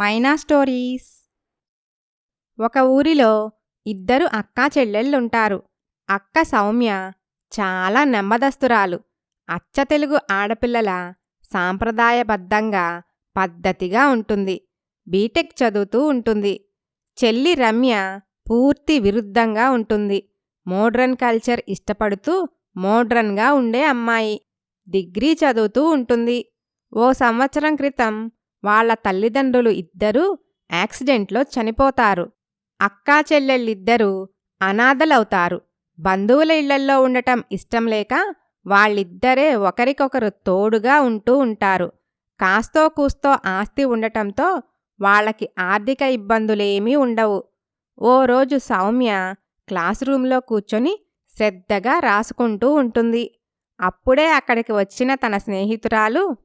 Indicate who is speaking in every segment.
Speaker 1: మైనా stories. ఒక ఊరిలో ఇద్దరు అక్కా చెల్లెళ్ళుంటారు. అక్క సౌమ్య చాలా నెమ్మదస్తురాలు. అచ్చ తెలుగు ఆడపిల్లల సాంప్రదాయబద్ధంగా పద్ధతిగా ఉంటుంది. బీటెక్ చదువుతూ ఉంటుంది. చెల్లి రమ్య పూర్తి విరుద్ధంగా ఉంటుంది. మోడ్రన్ కల్చర్ ఇష్టపడుతూ మోడ్రన్గా ఉండే అమ్మాయి. డిగ్రీ చదువుతూ ఉంటుంది. ఓ సంవత్సరం క్రితం వాళ్ళ తల్లిదండ్రులు ఇద్దరూ యాక్సిడెంట్లో చనిపోతారు. అక్కా చెల్లెళ్ళిద్దరూ అనాథలవుతారు. బంధువుల ఇళ్ళల్లో ఉండటం ఇష్టం లేక వాళ్ళిద్దరే ఒకరికొకరు తోడుగా ఉంటూ ఉంటారు. కాస్తో కూస్తో ఆస్తి ఉండటంతో వాళ్ళకి ఆర్థిక ఇబ్బందులేమీ ఉండవు. ఓ రోజు సౌమ్య క్లాస్ రూంలో కూర్చొని శ్రద్ధగా రాసుకుంటూ ఉంటుంది. అప్పుడే అక్కడికి వచ్చిన తన స్నేహితురాలు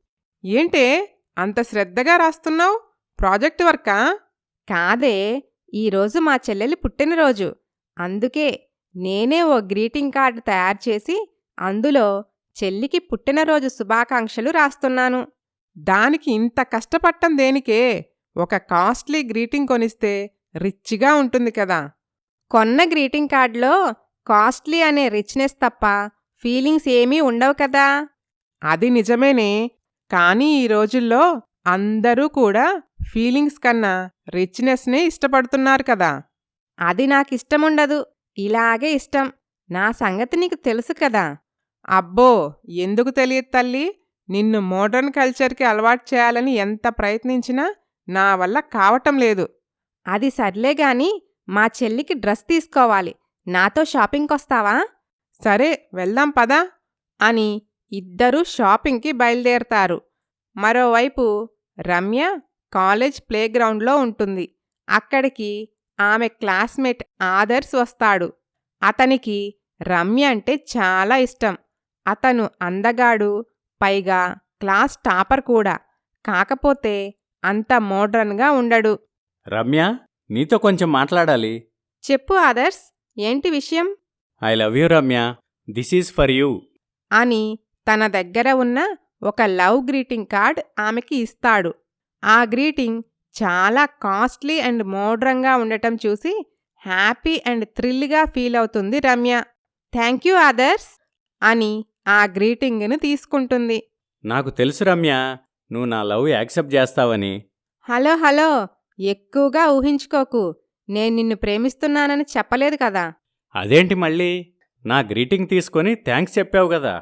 Speaker 2: ఏంటే అంత శ్రద్ధగా రాస్తున్నావు? ప్రాజెక్ట్ వర్కా?
Speaker 1: కాదే ఈరోజు మా చెల్లెలి పుట్టినరోజు. అందుకే నేనే ఓ గ్రీటింగ్ కార్డు తయారు చేసి అందులో చెల్లికి పుట్టినరోజు శుభాకాంక్షలు రాస్తున్నాను.
Speaker 2: దానికి ఇంత కష్టపడటం దేనికే? ఒక కాస్ట్లీ గ్రీటింగ్ కొనిస్తే రిచ్గా ఉంటుంది కదా.
Speaker 1: కొన్న గ్రీటింగ్ కార్డులో కాస్ట్లీ అనే రిచ్నెస్ తప్ప ఫీలింగ్స్ ఏమీ ఉండవు కదా.
Speaker 2: అది నిజమేనే. కానీ ఈ రోజుల్లో అందరూ కూడా ఫీలింగ్స్ కన్నా రిచ్నెస్నే ఇష్టపడుతున్నారు కదా.
Speaker 1: అది నాకిష్టముండదు. ఇలాగే ఇష్టం. నా సంగతి నీకు తెలుసు కదా.
Speaker 2: అబ్బో! ఎందుకు తెలియదు తల్లి? నిన్ను మోడర్న్ కల్చర్కి అలవాటు చేయాలని ఎంత ప్రయత్నించినా నా వల్ల కావటం లేదు.
Speaker 1: అది సర్లే గాని మా చెల్లికి డ్రెస్ తీసుకోవాలి. నాతో షాపింగ్కొస్తావా?
Speaker 2: సరే వెళ్దాం పదా
Speaker 1: అని ఇద్దరూ షాపింగ్కి బయలుదేరతారు. మరోవైపు రమ్య కాలేజ్ ప్లేగ్రౌండ్లో ఉంటుంది. అక్కడికి ఆమె క్లాస్మేట్ ఆదర్శ్ వస్తాడు. అతనికి రమ్య అంటే చాలా ఇష్టం. అతను అందగాడు పైగా క్లాస్ టాపర్ కూడా. కాకపోతే అంత మోడ్రన్గా ఉండడు.
Speaker 3: రమ్య నీతో కొంచెం మాట్లాడాలి.
Speaker 1: చెప్పు ఆదర్శ్ ఏంటి విషయం?
Speaker 3: I love you Ramya this is for you.
Speaker 1: అని తన దగ్గర ఉన్న ఒక లవ్ గ్రీటింగ్ కార్డ్ ఆమెకి ఇస్తాడు. ఆ గ్రీటింగ్ చాలా కాస్ట్లీ అండ్ మోడ్రంగా ఉండటం చూసి హ్యాపీ అండ్ థ్రిల్గా ఫీల్ అవుతుంది రమ్య. థ్యాంక్ యూ ఆదర్స్ అని ఆ గ్రీటింగ్ను తీసుకుంటుంది.
Speaker 3: నాకు తెలుసు రమ్య నువ్వు నా లవ్ యాక్సెప్ట్ చేస్తావని.
Speaker 1: Hello hello! ఎక్కువగా ఊహించుకోకు. నేను నిన్ను ప్రేమిస్తున్నానని చెప్పలేదు కదా!
Speaker 3: అదేంటి మళ్ళీ? నా గ్రీటింగ్ తీసుకొని థ్యాంక్స్ చెప్పావు కదా!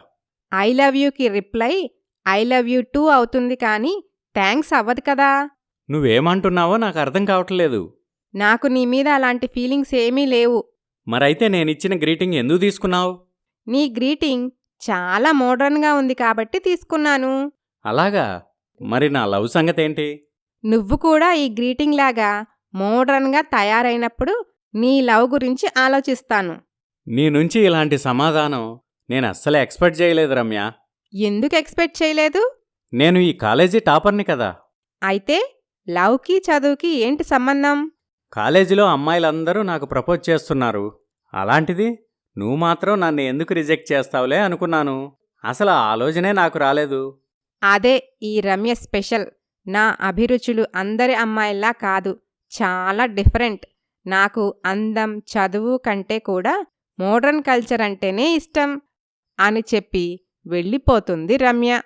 Speaker 1: I love యూకి reply I love you too అవుతుంది కానీ థ్యాంక్స్ అవ్వదు కదా.
Speaker 3: నువ్వేమంటున్నావో నాకు అర్థం కావట్లేదు.
Speaker 1: నాకు నీ మీద అలాంటి ఫీలింగ్స్ ఏమీ లేవు.
Speaker 3: మరైతే నేనిచ్చిన గ్రీటింగ్ ఎందుకు తీసుకున్నావు?
Speaker 1: నీ గ్రీటింగ్ చాలా మోడర్న్గా ఉంది కాబట్టి తీసుకున్నాను.
Speaker 3: అలాగా? మరి నా లవ్ సంగతేంటి?
Speaker 1: నువ్వు కూడా ఈ గ్రీటింగ్ లాగా మోడర్న్గా తయారైనప్పుడు నీ లవ్ గురించి ఆలోచిస్తాను.
Speaker 3: నీ నుంచి ఇలాంటి సమాధానం నేను అస్సలు ఎక్స్పెక్ట్ చేయలేదు రమ్య.
Speaker 1: ఎందుకు ఎక్స్పెక్ట్ చేయలేదు?
Speaker 3: నేను ఈ కాలేజీ టాపర్ని కదా.
Speaker 1: అయితే లవ్కి చదువుకి ఏంటి సంబంధం?
Speaker 3: కాలేజీలో అమ్మాయిలందరూ నాకు ప్రపోజ్ చేస్తున్నారు. అలాంటిది నువ్వు మాత్రం నన్ను ఎందుకు రిజెక్ట్ చేస్తావులే అనుకున్నాను. అసలు ఆ ఆలోచనే నాకు రాలేదు.
Speaker 1: అదే ఈ రమ్య స్పెషల్. నా అభిరుచులు అందరి అమ్మాయిల్లా కాదు చాలా డిఫరెంట్. నాకు అందం చదువు కంటే కూడా మోడర్న్ కల్చర్ అంటేనే ఇష్టం. అని చెప్పి వెళ్ళిపోతుంది రమ్య.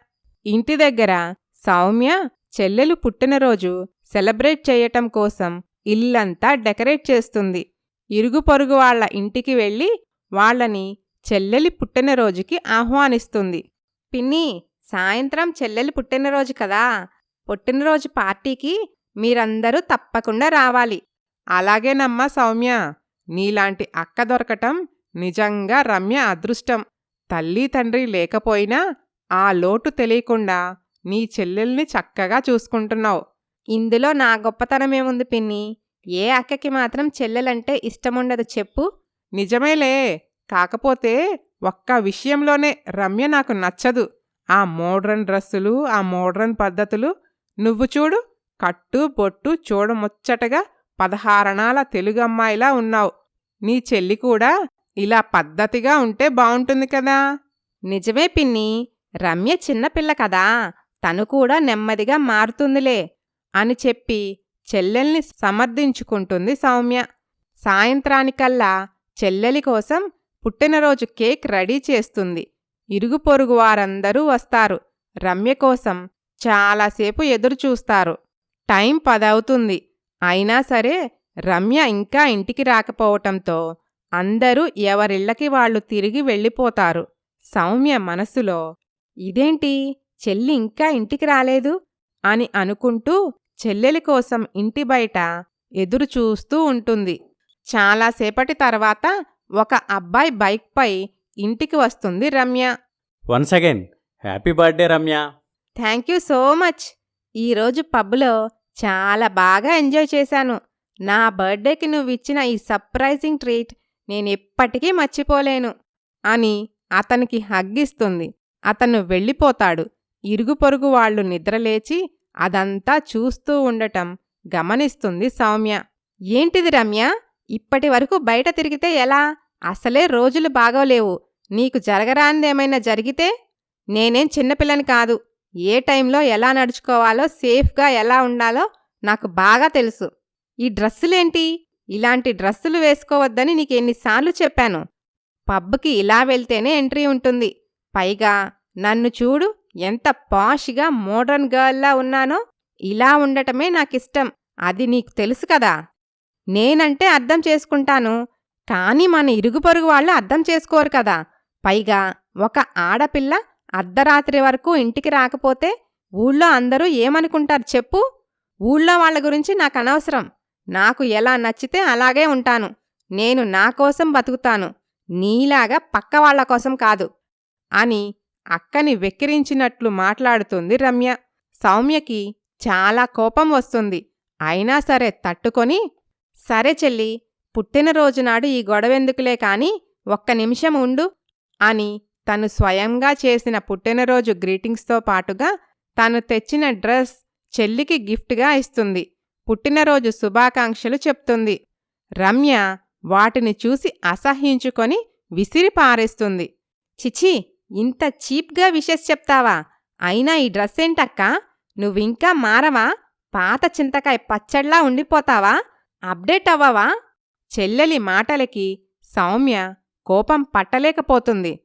Speaker 1: ఇంటి దగ్గర సౌమ్య చెల్లెలు పుట్టినరోజు సెలబ్రేట్ చేయటం కోసం ఇల్లంతా డెకరేట్ చేస్తుంది. ఇరుగు పొరుగు వాళ్ళ ఇంటికి వెళ్ళి వాళ్ళని చెల్లెలి పుట్టినరోజుకి ఆహ్వానిస్తుంది. పిన్ని సాయంత్రం చెల్లెలి పుట్టినరోజు కదా. పుట్టినరోజు పార్టీకి మీరందరూ తప్పకుండా రావాలి.
Speaker 2: అలాగేనమ్మా సౌమ్య. నీలాంటి అక్క దొరకటం నిజంగా రమ్య అదృష్టం. తల్లి తండ్రి లేకపోయినా ఆ లోటు తెలియకుండా నీ చెల్లెల్ని చక్కగా చూసుకుంటున్నావు.
Speaker 1: ఇందులో నా గొప్పతనమేముంది పిన్ని? ఏ అక్కకి మాత్రం చెల్లెలంటే ఇష్టముండదు చెప్పు.
Speaker 2: నిజమేలే. కాకపోతే ఒక్క విషయంలోనే రమ్య నాకు నచ్చదు. ఆ మోడ్రన్ డ్రెస్సులు ఆ మోడ్రన్ పద్ధతులు నువ్వు చూడు. కట్టు బొట్టు చూడముచ్చటగా పదహారణాల తెలుగు అమ్మాయిలా ఉన్నావు. నీ చెల్లి కూడా ఇలా పద్ధతిగా ఉంటే బావుంటుంది కదా.
Speaker 1: నిజమే పిన్ని. రమ్య చిన్నపిల్ల కదా. తను కూడా నెమ్మదిగా మారుతుందిలే అని చెప్పి చెల్లెల్ని సమర్థించుకుంటుంది సౌమ్య. సాయంత్రానికల్లా చెల్లెలి కోసం పుట్టినరోజు కేక్ రెడీ చేస్తుంది. ఇరుగు పొరుగు వారందరూ వస్తారు. రమ్య కోసం చాలాసేపు ఎదురుచూస్తారు. టైం పదవుతుంది. అయినా సరే రమ్య ఇంకా ఇంటికి రాకపోవటంతో అందరూ ఎవరిళ్ళకి వాళ్ళు తిరిగి వెళ్ళిపోతారు. సౌమ్య మనసులో ఇదేంటి? చెల్లి ఇంకా ఇంటికి రాలేదు? అని అనుకుంటూ చెల్లెలి కోసం ఇంటి బయట ఎదురు చూస్తూ ఉంటుంది. చాలాసేపటి తర్వాత ఒక అబ్బాయి బైక్పై ఇంటికి వస్తుంది Ramya.
Speaker 3: Once again happy birthday Ramya.
Speaker 1: Thank you so much. ఈరోజు పబ్లో చాలా బాగా ఎంజాయ్ చేశాను. నా బర్త్డేకి నువ్వు ఇచ్చిన ఈ సర్ప్రైజింగ్ ట్రీట్ నేనెప్పటికీ మర్చిపోలేను అని అతనికి హగ్గిస్తుంది. అతను వెళ్ళిపోతాడు. ఇరుగు పొరుగు వాళ్ళు నిద్రలేచి అదంతా చూస్తూ ఉండటం గమనిస్తుంది సౌమ్య. ఏంటిది రమ్య? ఇప్పటి వరకు బయట తిరిగితే ఎలా? అసలే రోజులు బాగోలేవు. నీకు జరగరాందేమైనా జరిగితే? నేనేం చిన్నపిల్లని కాదు. ఏ టైంలో ఎలా నడుచుకోవాలో సేఫ్గా ఎలా ఉండాలో నాకు బాగా తెలుసు. ఈ డ్రెస్సులేంటి? ఇలాంటి డ్రస్సులు వేసుకోవద్దని నీకు ఎన్నిసార్లు చెప్పాను. పబ్కి ఇలా వెళ్తేనే ఎంట్రీ ఉంటుంది. పైగా నన్ను చూడు ఎంత పాష్గా మోడర్న్ గర్ల్లా ఉన్నానో ఇలా ఉండటమే నాకిష్టం. అది నీకు తెలుసు కదా. నేనంటే అర్థం చేసుకుంటాను. కానీ మన ఇరుగు పొరుగు వాళ్ళు అర్థం చేసుకోరు కదా. పైగా ఒక ఆడపిల్ల అర్ధరాత్రి వరకు ఇంటికి రాకపోతే ఊళ్ళో అందరూ ఏమనుకుంటారు చెప్పు? ఊళ్ళో వాళ్ళ గురించి నాకు అనవసరం. నాకు ఎలా నచ్చితే అలాగే ఉంటాను. నేను నా కోసం బతుకుతాను. నీలాగా పక్క వాళ్ళ కోసం కాదు. అని అక్కని వెక్కిరించినట్లు మాట్లాడుతుంది రమ్య. సౌమ్యకి చాలా కోపం వస్తుంది. అయినా సరే తట్టుకొని సరే చెల్లి పుట్టినరోజు నాడు ఈ గొడవెందుకులే కాని ఒక్క నిమిషం ఉండు అని తను స్వయంగా చేసిన పుట్టినరోజు గ్రీటింగ్స్తో పాటుగా తను తెచ్చిన డ్రెస్ చెల్లికి గిఫ్ట్గా ఇస్తుంది. పుట్టినరోజు శుభాకాంక్షలు చెప్తుంది. రమ్య వాటిని చూసి అసహ్యించుకొని విసిరి పారేస్తుంది. చిచి ఇంత చీప్గా విషెస్ చెప్తావా? అయినా ఈ డ్రెస్ ఏంటక్కా? నువ్వింకా మారవా? పాత చింతకాయ పచ్చడ్లా ఉండిపోతావా? అప్డేట్ అవ్వవా? చెల్లెలి మాటలకి సౌమ్య కోపం పట్టలేకపోతుంది.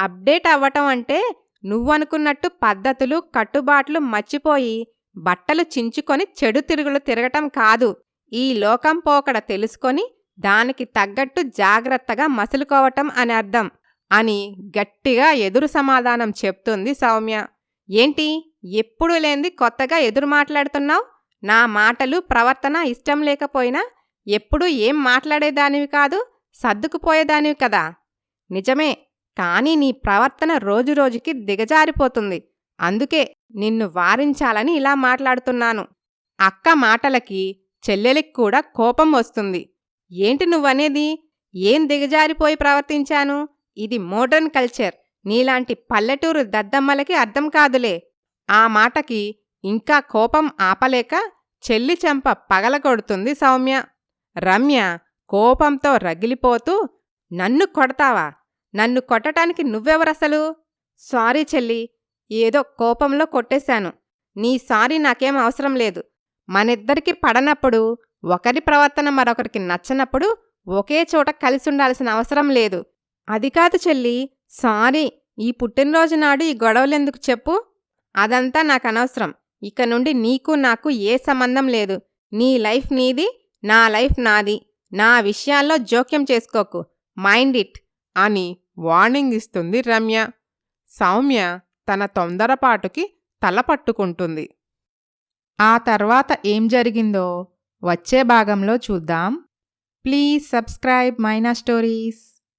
Speaker 1: అప్డేట్ అవ్వటం అంటే నువ్వనుకున్నట్టు పద్ధతులు కట్టుబాట్లు మర్చిపోయి బట్టలు చించుకొని చెడు తిరుగులు తిరగటం కాదు. ఈ లోకం పోకడ తెలుసుకొని దానికి తగ్గట్టు జాగ్రత్తగా మసులుకోవటం అని అర్థం అని గట్టిగా ఎదురు సమాధానం చెప్తుంది సౌమ్య. ఏంటి? ఎప్పుడు లేంది కొత్తగా ఎదురు మాట్లాడుతున్నావు? నా మాటలు ప్రవర్తన ఇష్టం లేకపోయినా ఎప్పుడూ ఏం మాట్లాడేదానివి కాదు సర్దుకుపోయేదానివి కదా. నిజమే కానీ నీ ప్రవర్తన రోజురోజుకి దిగజారిపోతుంది. అందుకే నిన్ను వారించాలని ఇలా మాట్లాడుతున్నాను. అక్క మాటలకి చెల్లెలికి కూడా కోపం వస్తుంది. ఏంటి నువ్వనేది? ఏం దిగజారిపోయి ప్రవర్తించాను? ఇది మోడర్న్ కల్చర్. నీలాంటి పల్లెటూరు దద్దమ్మలకి అర్థం కాదులే. ఆ మాటకి ఇంకా కోపం ఆపలేక చెల్లి చెంప పగలగొడుతుంది సౌమ్య. రమ్య కోపంతో రగిలిపోతూ నన్ను కొడతావా? నన్ను కొట్టటానికి నువ్వెవరసలు? సారీ చెల్లి ఏదో కోపంలో కొట్టేశాను. నీ సారీ నాకేం అవసరం లేదు. మనిద్దరికి పడనప్పుడు ఒకరి ప్రవర్తన మరొకరికి నచ్చనప్పుడు ఒకే చోట కలిసి ఉండాల్సిన అవసరం లేదు. అది కాదు చెల్లి సారీ ఈ పుట్టినరోజు నాడు ఈ గొడవలెందుకు చెప్పు? అదంతా నాకు అనవసరం ఇక నుండి నీకు నాకు ఏ సంబంధం లేదు. నీ లైఫ్ నీది నా లైఫ్ నాది. నా విషయాల్లో జోక్యం చేసుకోకు. Mind it.
Speaker 2: అని వార్నింగ్ ఇస్తుంది రమ్య. సౌమ్య తన తొందరపాటుకి తల పట్టుకుంటుంది.
Speaker 1: ఆ తర్వాత ఏం జరిగిందో వచ్చే భాగంలో చూద్దాం. Please subscribe Maina stories.